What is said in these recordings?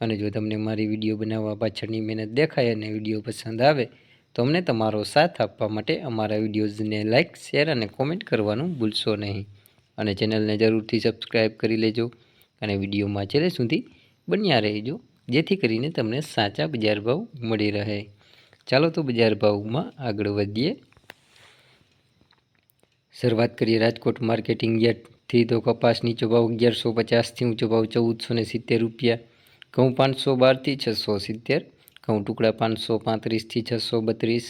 અને જો તમને મારી વીડિયો બનાવવા પાછળની મહેનત દેખાય અને વીડિયો પસંદ આવે, તો અમને તમારો સાથ આપવા માટે અમારા વિડીયોઝને લાઇક શેર અને કોમેન્ટ કરવાનું ભૂલશો નહીં. અને ચેનલને જરૂરથી સબસ્ક્રાઈબ કરી લેજો અને વિડીયોમાં છેલ્લે સુધી બન્યા રહેજો, જેથી કરીને તમને સાચા બજાર ભાવ મળી રહે. ચાલો તો બજાર ભાવમાં આગળ વધીએ. શરૂઆત કરીએ રાજકોટ માર્કેટિંગ યાર્ડથી. તો કપાસ નીચો ભાવ અગિયારસો પચાસથી ઊંચો ભાવ ચૌદસો ને સિત્તેર રૂપિયા. ઘઉં પાંચસો બારથી છસો સિત્તેર, ઘઉં ટુકડા પાંચસો પાંત્રીસથી છસો બત્રીસ.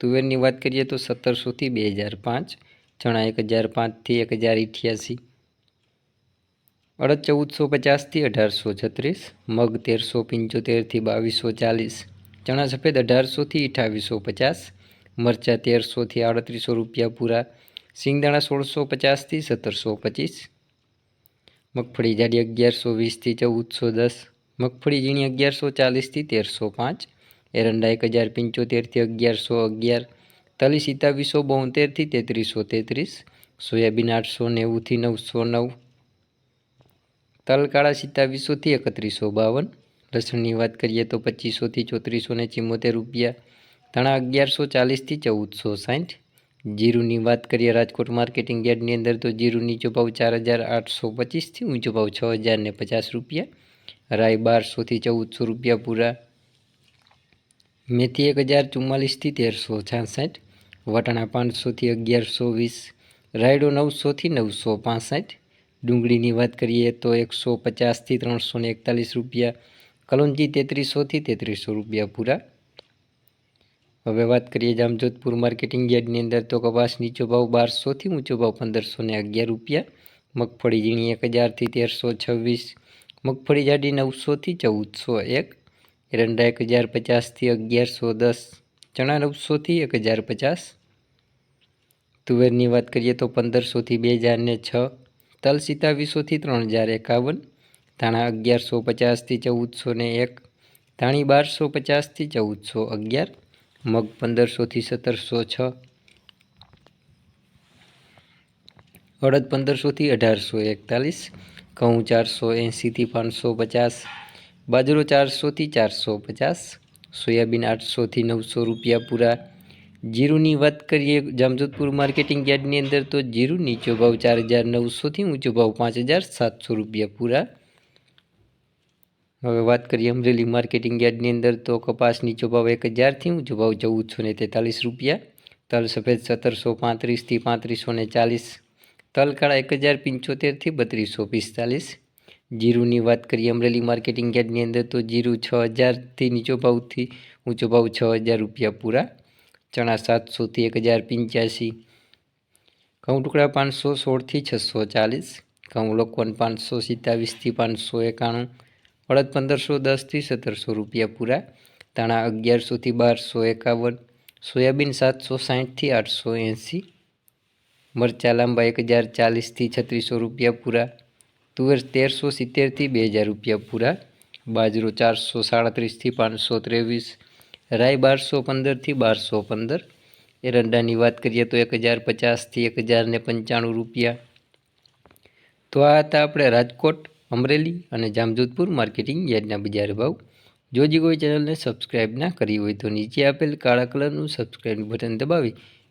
તુવેરની વાત કરીએ તો સત્તરસોથી બે હજાર પાંચ, ચણા એક હજાર પાંચથી એક હજાર અઠ્યાસી અડદ ચૌદસો પચાસથી અઢારસો છત્રીસ, મગ તેરસો પંચોતેરથી બાવીસો ચાલીસ. ચણા સફેદ અઢારસોથી અઠાવીસો પચાસ, મરચાં તેરસોથી આડત્રીસો રૂપિયા પૂરા. સિંગદાણા સોળસો પચાસથી સત્તરસો પચીસ. મગફળી જાડી અગિયારસો વીસથી ચૌદસો દસ. મગફળી ઝીણી અગિયારસો ચાલીસથી તેરસો પાંચ એરંડા એક હજાર પંચોતેરથી અગિયારસો અગિયાર તલી સિત્તાવીસો બોતેરથી તેત્રીસો તેત્રીસ, સોયાબીન આઠસો નેવુંથી નવસો નવ તલ કાળા સિત્તાવીસોથી એકત્રીસો બાવન, લસણની વાત કરીએ તો પચીસોથી ચોત્રીસો ને ચિમ્મોતેર રૂપિયા, ધણા અગિયારસો ચાલીસથી ચૌદસો સાઠ, જીરુની વાત કરીએ રાજકોટ માર્કેટિંગ યાર્ડની અંદર તો જીરું નીચો ભાવ ચાર હજાર આઠસો પચીસથી ઊંચો ભાવ છ હજાર ને પચાસ રૂપિયા રાય બારસોથી ચૌદસો રૂપિયા પૂરા. મેથી એક હજાર ચુમ્માલીસથી તેરસો છાસઠ, વટાણા પાંચસોથી અગિયારસો વીસ, રાયડો નવસોથી નવસો પાસઠ, ડુંગળીની વાત કરીએ તો એકસો પચાસથી ત્રણસો ને એકતાલીસ રૂપિયા, કલોંજી તેત્રીસોથી તેત્રીસો રૂપિયા પૂરા. હવે વાત કરીએ જામજોધપુર માર્કેટિંગ યાર્ડની અંદર તો કપાસ નીચો ભાવ બારસોથી ઊંચો ભાવ પંદરસો ને અગિયાર રૂપિયા, મગફળી ઝીણી એક હજારથી તેરસો છવ્વીસ મગફળી જાડી નવસોથી ચૌદસો એક, એરંડા એક હજાર પચાસથી અગિયારસો દસ. ચણા નવસોથી એક હજાર પચાસ. તુવેરની વાત કરીએ તો પંદરસોથી બે હજારને છ. તલ સિત્તાવીસોથી ત્રણ હજાર એકાવન. ધાણા અગિયારસો પચાસથી ચૌદસો ને એક. ધાણી બારસો પચાસથી ચૌદસો અગિયાર. મગ પંદરસોથી સત્તરસો છ. અડદ પંદરસોથી અઢારસો એકતાલીસ. ઘઉં ચારસો એંસીથી પાંચસો પચાસ બાજરો ચારસોથી ચારસો પચાસ સોયાબીન આઠસોથી નવસો રૂપિયા પૂરા જીરુની વાત કરીએ જામજોધપુર માર્કેટિંગ યાર્ડની અંદર તો જીરું નીચો ભાવ ચાર હજાર નવસોથી ઊંચો ભાવ પાંચ હજાર સાતસો રૂપિયા પૂરા હવે વાત કરીએ અમરેલી માર્કેટિંગ યાર્ડની અંદર તો કપાસ નીચો ભાવ એક હજારથી ઊંચો ભાવ ચૌદસો ને તેતાલીસ રૂપિયા, તલ સફેદ સત્તરસો પાંત્રીસથી પાંત્રીસો ને ચાલીસ તલકાળા એક હજાર પંચોતેરથી બત્રીસો પિસ્તાલીસ. જીરુની વાત કરીએ અમરેલી માર્કેટિંગ યાર્ડની અંદર, તો જીરું છ હજારથી નીચો ભાવથી ઊંચો ભાવ છ હજાર રૂપિયા પૂરા. ચણા સાતસોથી એક હજાર પંચ્યાસી. ઘઉં ટુકડા પાંચસો સોળથી છસો ચાલીસ. ઘઉં લોકવન પાંચસો સિત્તાવીસથી પાંચસો એકાણું. અડદ પંદરસો દસથી સત્તરસો રૂપિયા પૂરા. ધાણા અગિયારસોથી બારસો એકાવન. સોયાબીન સાતસો સાઠથી આઠસો એંસી. મરચા લાંબા એક હજાર ચાલીસથી છત્રીસો રૂપિયા પૂરા. તુવેર તેરસો સિત્તેરથી બે હજાર રૂપિયા પૂરા. બાજરો ચારસો સાડત્રીસથી પાંચસો ત્રેવીસ. રાય બારસો પંદરથી બારસો પંદર. એરંડાની વાત કરીએ તો એક હજાર પચાસથી એક હજાર ને પંચાણું રૂપિયા. તો આ હતા આપણે રાજકોટ, અમરેલી અને જામજોધપુર માર્કેટિંગ યાર્ડના બજાર ભાવ. જો જે કોઈ ચેનલને સબસ્ક્રાઈબ ના કરી હોય તો નીચે આપેલ કાળા કલરનું સબસ્ક્રાઈબ બટન દબાવી